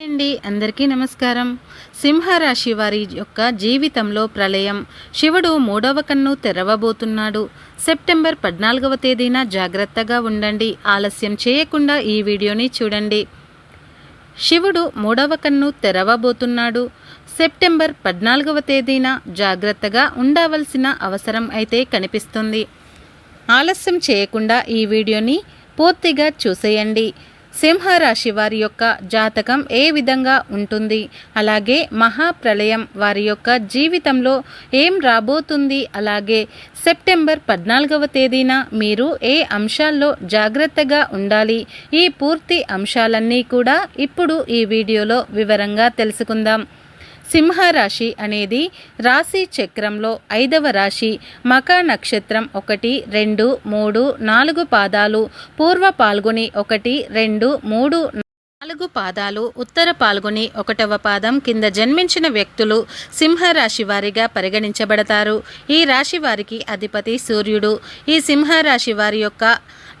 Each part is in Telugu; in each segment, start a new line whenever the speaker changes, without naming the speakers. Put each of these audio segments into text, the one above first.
అండి అందరికీ నమస్కారం. సింహరాశి వారి యొక్క జీవితంలో ప్రళయం. శివుడు మూడవ కన్ను తెరవబోతున్నాడు. సెప్టెంబర్ పద్నాలుగవ తేదీన జాగ్రత్తగా ఉండండి. ఆలస్యం చేయకుండా ఈ వీడియోని చూడండి. శివుడు మూడవ కన్ను తెరవబోతున్నాడు. సెప్టెంబర్ పద్నాలుగవ తేదీన జాగ్రత్తగా ఉండవలసిన అవసరం అయితే కనిపిస్తుంది. ఆలస్యం చేయకుండా ఈ వీడియోని పూర్తిగా చూసేయండి. సింహరాశి వారి యొక్క జాతకం ఏ విధంగా ఉంటుంది? అలాగే మహాప్రళయం వారి యొక్క జీవితంలో ఏం రాబోతుంది? అలాగే సెప్టెంబర్ పద్నాలుగవ తేదీన మీరు ఏ అంశాల్లో జాగ్రత్తగా ఉండాలి? ఈ పూర్తి అంశాలన్నీ కూడా ఇప్పుడు ఈ వీడియోలో వివరంగా తెలుసుకుందాం. సింహరాశి అనేది రాశి చక్రంలో ఐదవ రాశి. మక నక్షత్రం ఒకటి రెండు మూడు నాలుగు పాదాలు. పూర్వ పాల్గొని ఒకటి రెండు మూడు నాలుగు పాదాలు. ఉత్తర పాల్గొని ఒకటవ పాదం కింద జన్మించిన వ్యక్తులు సింహరాశి వారిగా పరిగణించబడతారు. ఈ రాశి వారికి అధిపతి సూర్యుడు. ఈ సింహరాశి వారి యొక్క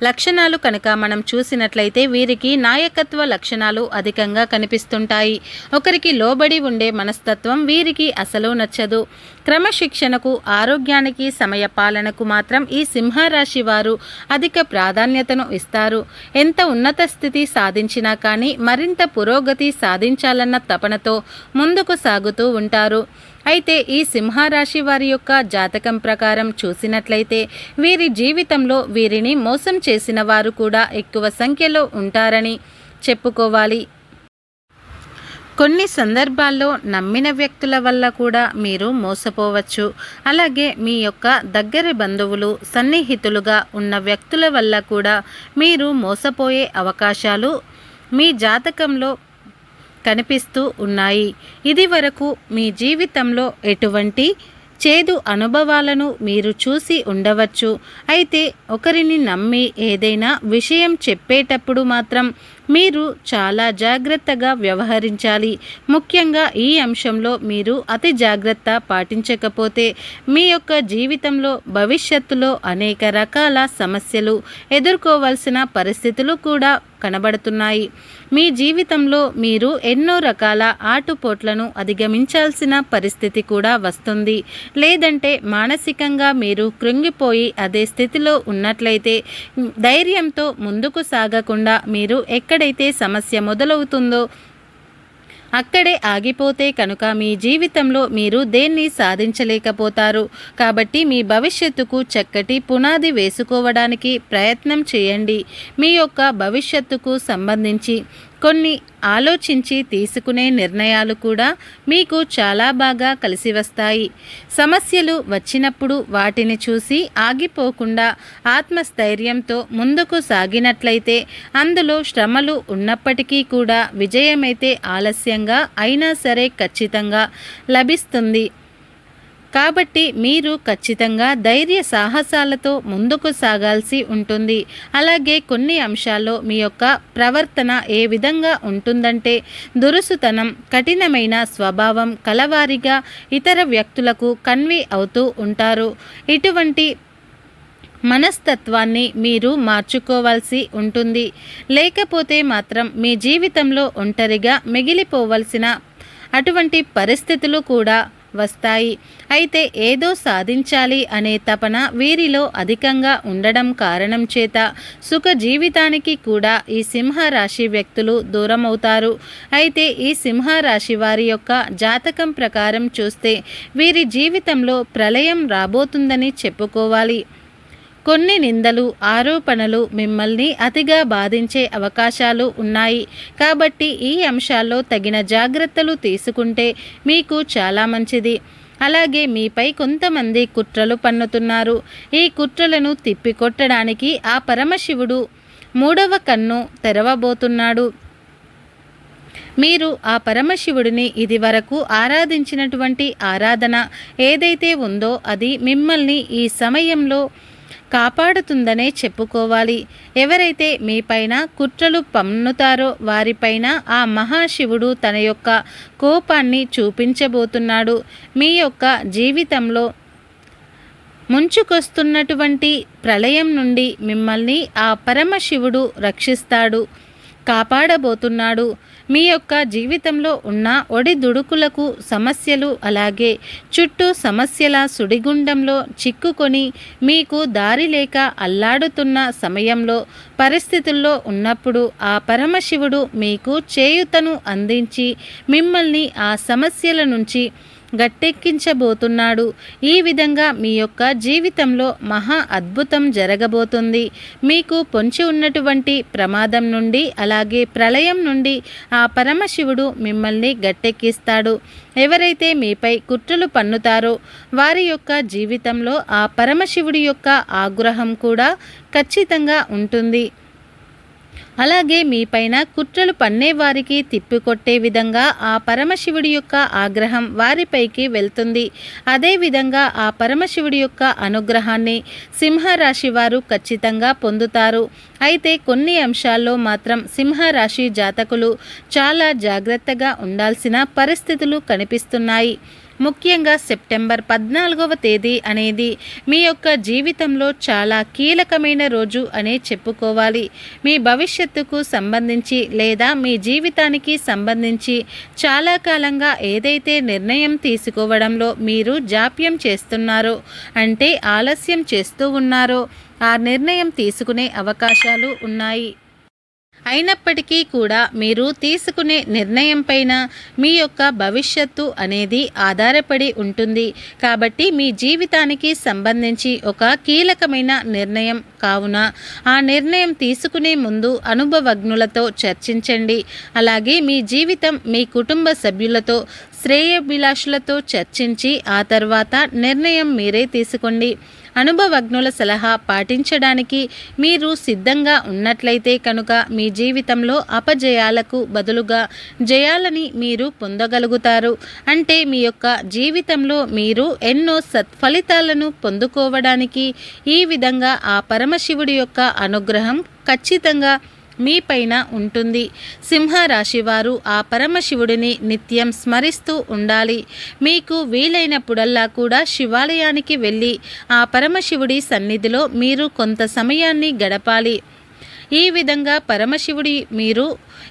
లక్షణాలు కనుక మనం చూసినట్లయితే వీరికి నాయకత్వ లక్షణాలు అధికంగా కనిపిస్తుంటాయి. ఒకరికి లోబడి ఉండే మనస్తత్వం వీరికి అసలు నచ్చదు. క్రమశిక్షణకు ఆరోగ్యానికి సమయ పాలనకు మాత్రం ఈ సింహరాశి వారు అధిక ప్రాధాన్యతను ఇస్తారు. ఎంత ఉన్నత స్థితి సాధించినా కానీ మరింత పురోగతి సాధించాలన్న తపనతో ముందుకు సాగుతూ ఉంటారు. అయితే ఈ సింహరాశి వారి యొక్క జాతకం ప్రకారం చూసినట్లయితే వీరి జీవితంలో వీరిని మోసం చేసిన వారు కూడా ఎక్కువ సంఖ్యలో ఉంటారని చెప్పుకోవాలి. కొన్ని సందర్భాల్లో నమ్మిన వ్యక్తుల వల్ల కూడా మీరు మోసపోవచ్చు. అలాగే మీ యొక్క దగ్గర బంధువులు సన్నిహితులుగా ఉన్న వ్యక్తుల వల్ల కూడా మీరు మోసపోయే అవకాశాలు మీ జాతకంలో కనిపిస్తూ ఉన్నాయి. ఇది వరకు మీ జీవితంలో ఎటువంటి చేదు అనుభవాలను మీరు చూసి ఉండవచ్చు. అయితే ఒకరిని నమ్మి ఏదైనా విషయం చెప్పేటప్పుడు మాత్రం మీరు చాలా జాగ్రత్తగా వ్యవహరించాలి. ముఖ్యంగా ఈ అంశంలో మీరు అతి జాగ్రత్త పాటించకపోతే మీ యొక్క జీవితంలో భవిష్యత్తులో అనేక రకాల సమస్యలు ఎదుర్కోవాల్సిన పరిస్థితులు కూడా కనబడుతున్నాయి. మీ జీవితంలో మీరు ఎన్నో రకాల ఆటుపోట్లను అధిగమించాల్సిన పరిస్థితి కూడా వస్తుంది. లేదంటే మానసికంగా మీరు కృంగిపోయి అదే స్థితిలో ఉన్నట్లయితే ధైర్యంతో ముందుకు సాగకుండా మీరు ఎక్కడైతే సమస్య మొదలవుతుందో అక్కడే ఆగిపోతే కనుక మీ జీవితంలో మీరు దేన్ని సాధించలేకపోతారు. కాబట్టి మీ భవిష్యత్తుకు చక్కటి పునాది వేసుకోవడానికి ప్రయత్నం చేయండి. మీ యొక్క భవిష్యత్తుకు సంబంధించి కొన్ని ఆలోచించి తీసుకునే నిర్ణయాలు కూడా మీకు చాలా బాగా కలిసి వస్తాయి. సమస్యలు వచ్చినప్పుడు వాటిని చూసి ఆగిపోకుండా ఆత్మస్థైర్యంతో ముందుకు సాగినట్లయితే అందులో శ్రమలు ఉన్నప్పటికీ కూడా విజయమైతే ఆలస్యంగా అయినా సరే ఖచ్చితంగా లభిస్తుంది. కాబట్టి మీరు ఖచ్చితంగా ధైర్య సాహసాలతో ముందుకు సాగాల్సి ఉంటుంది. అలాగే కొన్ని అంశాల్లో మీ యొక్క ప్రవర్తన ఏ విధంగా ఉంటుందంటే దురుసుతనం కఠినమైన స్వభావం కలవారిగా ఇతర వ్యక్తులకు కన్వే అవుతూ ఉంటారు. ఇటువంటి మనస్తత్వాన్ని మీరు మార్చుకోవాల్సి ఉంటుంది. లేకపోతే మాత్రం మీ జీవితంలో ఒంటరిగా మిగిలిపోవలసిన అటువంటి పరిస్థితులు కూడా వస్తాయి. అయితే ఏదో సాధించాలి అనే తపన వీరిలో అధికంగా ఉండడం కారణం చేత సుఖ జీవితానికి కూడా ఈ సింహ రాశి వ్యక్తులు దూరమవుతారు. అయితే ఈ సింహరాశి వారి యొక్క జాతకం ప్రకారం చూస్తే వీరి జీవితంలో ప్రళయం రాబోతుందని చెప్పుకోవాలి. కొన్ని నిందలు ఆరోపణలు మిమ్మల్ని అతిగా బాధించే అవకాశాలు ఉన్నాయి. కాబట్టి ఈ అంశాల్లో తగిన జాగ్రత్తలు తీసుకుంటే మీకు చాలా మంచిది. అలాగే మీపై కొంతమంది కుట్రలు పన్నుతున్నారు. ఈ కుట్రలను తిప్పికొట్టడానికి ఆ పరమశివుడు మూడవ కన్ను తెరవబోతున్నాడు. మీరు ఆ పరమశివుడిని ఇది వరకు ఆరాధించినటువంటి ఆరాధన ఏదైతే ఉందో అది మిమ్మల్ని ఈ సమయంలో కాపాడుతుందనే చెప్పుకోవాలి. ఎవరైతే మీపైన కుట్రలు పన్నుతారో వారిపైన ఆ మహాశివుడు తన యొక్క కోపాన్ని చూపించబోతున్నాడు. మీ యొక్క జీవితంలో ముంచుకొస్తున్నటువంటి ప్రళయం నుండి మిమ్మల్ని ఆ పరమశివుడు రక్షిస్తాడు. కాపాడబోతున్నాడు. మీ యొక్క జీవితంలో ఉన్న ఒడిదుడుకులకు సమస్యలు అలాగే చుట్టూ సమస్యల సుడిగుండంలో చిక్కుకొని మీకు దారి లేక అల్లాడుతున్న సమయంలో పరిస్థితుల్లో ఉన్నప్పుడు ఆ పరమశివుడు మీకు చేయుతను అందించి మిమ్మల్ని ఆ సమస్యల నుంచి గట్టెక్కించబోతున్నాడు. ఈ విధంగా మీ యొక్క జీవితంలో మహా అద్భుతం జరగబోతుంది. మీకు పొంచి ఉన్నటువంటి ప్రమాదం నుండి అలాగే ప్రళయం నుండి ఆ పరమశివుడు మిమ్మల్ని గట్టెక్కిస్తాడు. ఎవరైతే మీపై కుట్రలు పన్నుతారో వారి యొక్క జీవితంలో ఆ పరమశివుడి యొక్క ఆగ్రహం కూడా ఖచ్చితంగా ఉంటుంది. అలాగే మీపైన కుట్రలు పన్నేవారికి తిప్పికొట్టే విధంగా ఆ పరమశివుడి యొక్క ఆగ్రహం వారిపైకి వెళ్తుంది. అదేవిధంగా ఆ పరమశివుడి యొక్క అనుగ్రహాన్ని సింహరాశి వారు ఖచ్చితంగా పొందుతారు. అయితే కొన్ని అంశాల్లో మాత్రం సింహరాశి జాతకులు చాలా జాగ్రత్తగా ఉండాల్సిన పరిస్థితులు కనిపిస్తున్నాయి. ముఖ్యంగా సెప్టెంబర్ పద్నాలుగవ తేదీ అనేది మీ యొక్క జీవితంలో చాలా కీలకమైన రోజు అనే చెప్పుకోవాలి. మీ భవిష్యత్ భవిష్యత్తుకు సంబంధించి లేదా మీ జీవితానికి సంబంధించి చాలా కాలంగా ఏదైతే నిర్ణయం తీసుకోవడంలో మీరు జాప్యం చేస్తున్నారో అంటే ఆలస్యం చేస్తూ ఉన్నారో ఆ నిర్ణయం తీసుకునే అవకాశాలు ఉన్నాయి. అయినప్పటికీ కూడా మీరు తీసుకునే నిర్ణయం పైన మీ యొక్క భవిష్యత్తు అనేది ఆధారపడి ఉంటుంది. కాబట్టి మీ జీవితానికి సంబంధించి ఒక కీలకమైన నిర్ణయం కావున ఆ నిర్ణయం తీసుకునే ముందు అనుభవజ్ఞులతో చర్చించండి. అలాగే మీ జీవితం మీ కుటుంబ సభ్యులతో శ్రేయభిలాషులతో చర్చించి ఆ తర్వాత నిర్ణయం మీరే తీసుకోండి. అనుభవజ్ఞుల సలహా పాటించడానికి మీరు సిద్ధంగా ఉన్నట్లయితే కనుక మీ జీవితంలో అపజయాలకు బదులుగా జయాలని మీరు పొందగలుగుతారు. అంటే మీ యొక్క జీవితంలో మీరు ఎన్నో సత్ఫలితాలను పొందుకోవడానికి ఈ విధంగా ఆ పరమశివుడి యొక్క అనుగ్రహం ఖచ్చితంగా మీపైన ఉంటుంది. సింహరాశి వారు ఆ పరమశివుడిని నిత్యం స్మరిస్తూ ఉండాలి. మీకు వీలైనప్పుడల్లా కూడా శివాలయానికి వెళ్ళి ఆ పరమశివుడి సన్నిధిలో మీరు కొంత సమయాన్ని గడపాలి. ఈ విధంగా పరమశివుడి మీరు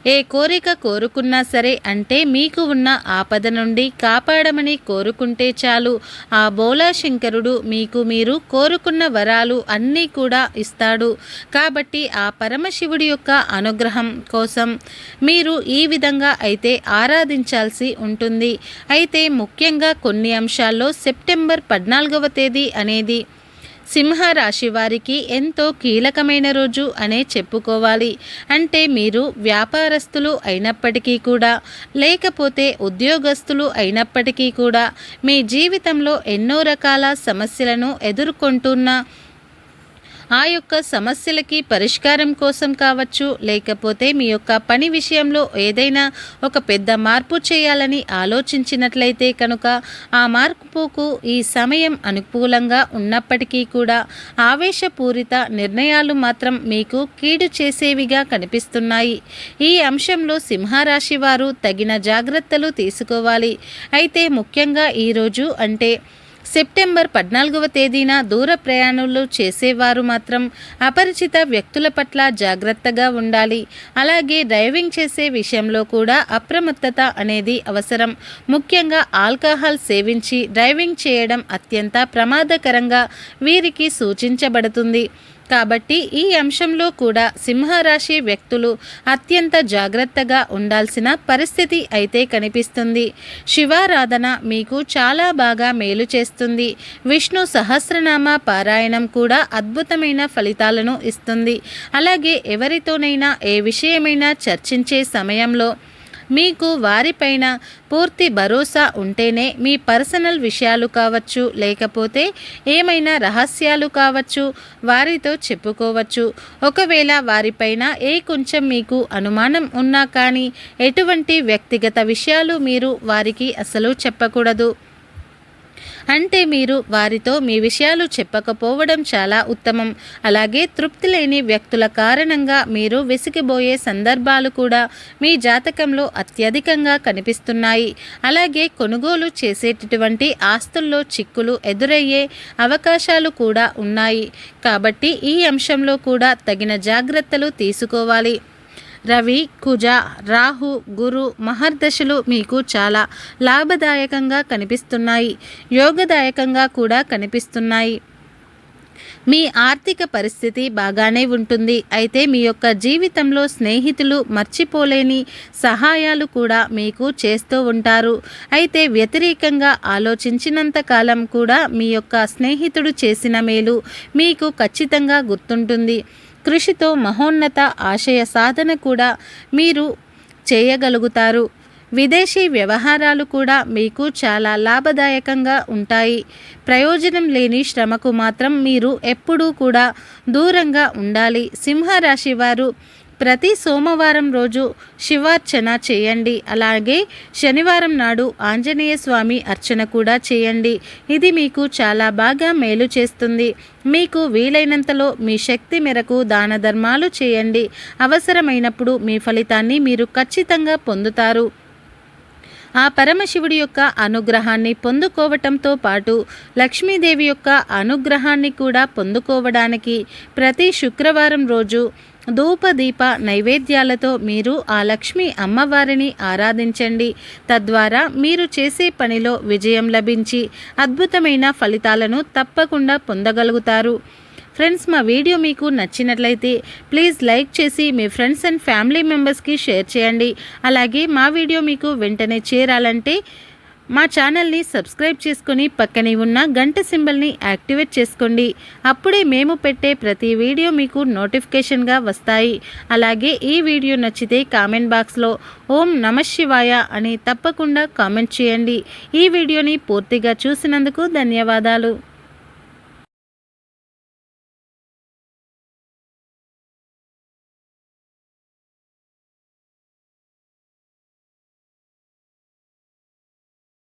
ఏ కోరిక కోరుకున్నా సరే అంటే మీకు ఉన్న ఆపద నుండి కాపాడమని కోరుకుంటే చాలు. ఆ బోలా శంకరుడు మీకు మీరు కోరుకున్న వరాలు అన్నీ కూడా ఇస్తాడు. కాబట్టి ఆ పరమశివుడి యొక్క అనుగ్రహం కోసం మీరు ఈ విధంగా అయితే ఆరాధించాల్సి ఉంటుంది. అయితే ముఖ్యంగా కొన్ని అంశాల్లో సెప్టెంబర్ పద్నాలుగవ తేదీ అనేది సింహరాశి వారికి ఎంతో కీలకమైన రోజు అనే చెప్పుకోవాలి. అంటే మీరు వ్యాపారస్తులు అయినప్పటికీ కూడా లేకపోతే ఉద్యోగస్తులు అయినప్పటికీ కూడా మీ జీవితంలో ఎన్నో రకాల సమస్యలను ఎదుర్కొంటున్న ఆ యొక్క సమస్యలకి పరిష్కారం కోసం కావచ్చు లేకపోతే మీ యొక్క పని విషయంలో ఏదైనా ఒక పెద్ద మార్పు చేయాలని ఆలోచించినట్లయితే కనుక ఆ మార్పుకు ఈ సమయం అనుకూలంగా ఉన్నప్పటికీ కూడా ఆవేశపూరిత నిర్ణయాలు మాత్రం మీకు కీడు చేసేవిగా కనిపిస్తున్నాయి. ఈ అంశంలో సింహరాశి వారు తగిన జాగ్రత్తలు తీసుకోవాలి. అయితే ముఖ్యంగా ఈరోజు అంటే సెప్టెంబర్ పద్నాలుగవ తేదీన దూర ప్రయాణాలు చేసేవారు మాత్రం అపరిచిత వ్యక్తుల పట్ల జాగ్రత్తగా ఉండాలి. అలాగే డ్రైవింగ్ చేసే విషయంలో కూడా అప్రమత్తత అనేది అవసరం. ముఖ్యంగా ఆల్కహాల్ సేవించి డ్రైవింగ్ చేయడం అత్యంత ప్రమాదకరంగా వీరికి సూచించబడుతుంది. కాబట్టి ఈ అంశంలో కూడా సింహరాశి వ్యక్తులు అత్యంత జాగ్రత్తగా ఉండాల్సిన పరిస్థితి అయితే కనిపిస్తుంది. శివారాధన మీకు చాలా బాగా మేలు చేస్తుంది. విష్ణు సహస్రనామ పారాయణం కూడా అద్భుతమైన ఫలితాలను ఇస్తుంది. అలాగే ఎవరితోనైనా ఏ విషయమైనా చర్చించే సమయంలో మీకు వారిపైన పూర్తి భరోసా ఉంటేనే మీ పర్సనల్ విషయాలు కావచ్చు లేకపోతే ఏమైనా రహస్యాలు కావచ్చు వారితో చెప్పుకోవచ్చు. ఒకవేళ వారిపైన ఏ కొంచెం మీకు అనుమానం ఉన్నా కానీ ఎటువంటి వ్యక్తిగత విషయాలు మీరు వారికి అసలు చెప్పకూడదు. అంటే మీరు వారితో మీ విషయాలు చెప్పకపోవడం చాలా ఉత్తమం. అలాగే తృప్తి లేని వ్యక్తుల కారణంగా మీరు విసిగిపోయే సందర్భాలు కూడా మీ జాతకంలో అత్యధికంగా కనిపిస్తున్నాయి. అలాగే కొనుగోలు చేసేటటువంటి ఆస్తుల్లో చిక్కులు ఎదురయ్యే అవకాశాలు కూడా ఉన్నాయి. కాబట్టి ఈ అంశంలో కూడా తగిన జాగ్రత్తలు తీసుకోవాలి. రవి కుజ రాహు గురు మహర్దశలు మీకు చాలా లాభదాయకంగా కనిపిస్తున్నాయి యోగదాయకంగా కూడా కనిపిస్తున్నాయి. మీ ఆర్థిక పరిస్థితి బాగానే ఉంటుంది. అయితే మీ యొక్క జీవితంలో స్నేహితులు మర్చిపోలేని సహాయాలు కూడా మీకు చేస్తూ ఉంటారు. అయితే వ్యతిరేకంగా ఆలోచించినంత కాలం కూడా మీ యొక్క స్నేహితుడు చేసిన మేలు మీకు ఖచ్చితంగా గుర్తుంటుంది. కృషితో మహోన్నత ఆశయ సాధన కూడా మీరు చేయగలుగుతారు. విదేశీ వ్యవహారాలు కూడా మీకు చాలా లాభదాయకంగా ఉంటాయి. ప్రయోజనం లేని శ్రమకు మాత్రం మీరు ఎప్పుడూ కూడా దూరంగా ఉండాలి. సింహరాశి వారు ప్రతి సోమవారం రోజు శివార్చన చేయండి. అలాగే శనివారం నాడు ఆంజనేయ స్వామి అర్చన కూడా చేయండి. ఇది మీకు చాలా బాగా మేలు చేస్తుంది. మీకు వీలైనంతలో మీ శక్తి మేరకు దాన ధర్మాలు చేయండి. అవసరమైనప్పుడు మీ ఫలితాన్ని మీరు ఖచ్చితంగా పొందుతారు. ఆ పరమశివుడి యొక్క అనుగ్రహాన్ని పొందుకోవటంతో పాటు లక్ష్మీదేవి యొక్క అనుగ్రహాన్ని కూడా పొందుకోవడానికి ప్రతి శుక్రవారం రోజు ధూపదీప నైవేద్యాలతో మీరు ఆ లక్ష్మీ అమ్మవారిని ఆరాధించండి. తద్వారా మీరు చేసే పనిలో విజయం లభించి అద్భుతమైన ఫలితాలను తప్పకుండా పొందగలుగుతారు. ఫ్రెండ్స్ మా వీడియో మీకు నచ్చినట్లయితే ప్లీజ్ లైక్ చేసి మీ ఫ్రెండ్స్ అండ్ ఫ్యామిలీ మెంబర్స్కి షేర్ చేయండి. అలాగే మా వీడియో మీకు వెంటనే చేరాలంటే మా ఛానల్ని సబ్స్క్రైబ్ చేసుకుని పక్కనే ఉన్న గంట సింబల్ని యాక్టివేట్ చేసుకోండి. అప్పుడే మేము పెట్టే ప్రతి వీడియో మీకు నోటిఫికేషన్గా వస్తాయి. అలాగే ఈ వీడియో నచ్చితే కామెంట్ బాక్స్లో ఓం నమ శివాయ అని తప్పకుండా కామెంట్ చేయండి. ఈ వీడియోని పూర్తిగా చూసినందుకు ధన్యవాదాలు.